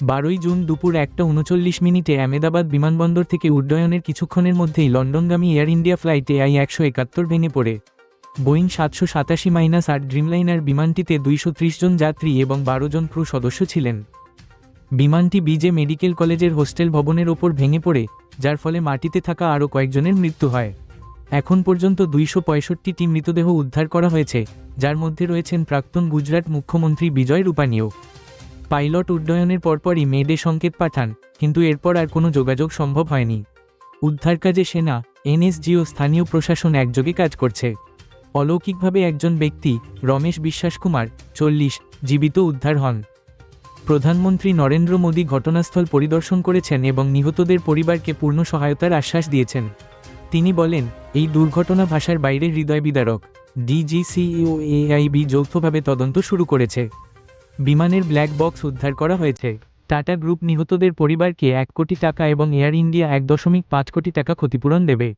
বারোই জুন দুপুর একটা উনচল্লিশ মিনিটে আহমেদাবাদ বিমানবন্দর থেকে উড্ডয়নের কিছুক্ষণের মধ্যেই লন্ডনগামী এয়ার ইন্ডিয়া ফ্লাইটে আই একশো একাত্তর ভেঙে পড়ে। বোয়িং সাতশো সাতাশি মাইনাস আট ড্রিমলাইনার বিমানটিতে দুইশো ত্রিশ জন যাত্রী এবং বারো জন ক্রু সদস্য ছিলেন। বিমানটি বিজে মেডিকেল কলেজের হোস্টেল ভবনের ওপর ভেঙে পড়ে, যার ফলে মাটিতে থাকা আরও কয়েকজনের মৃত্যু হয়। এখন পর্যন্ত দুইশো পঁয়ষট্টিটি মৃতদেহ উদ্ধার করা হয়েছে, যার মধ্যে রয়েছেন প্রাক্তন গুজরাট মুখ্যমন্ত্রী বিজয় রূপানীও। পাইলট উড্ডয়নের পরপরই মেডে সংকেত পাঠান, কিন্তু এরপর আর কোনো যোগাযোগ সম্ভব হয়নি। উদ্ধার কাজে সেনা, এনএসজি ও স্থানীয় প্রশাসন একযোগে কাজ করছে। অলৌকিকভাবে একজন ব্যক্তি, রমেশ বিশ্বাস কুমার, চল্লিশ, জীবিত উদ্ধার হন। প্রধানমন্ত্রী নরেন্দ্র মোদী ঘটনাস্থল পরিদর্শন করেছেন এবং নিহতদের পরিবারকে পূর্ণ সহায়তার আশ্বাস দিয়েছেন। তিনি বলেন, এই দুর্ঘটনা ভাষার বাইরে হৃদয় বিদারক। ডিজিসি ও এআইবি যৌথভাবে তদন্ত শুরু করেছে। বিমানের ব্ল্যাক বক্স উদ্ধার করা হয়েছে। টাটা গ্রুপ নিহতদের পরিবারকে এক কোটি টাকা এবং এয়ার ইন্ডিয়া এক দশমিক পাঁচ কোটি টাকা ক্ষতিপূরণ দেবে।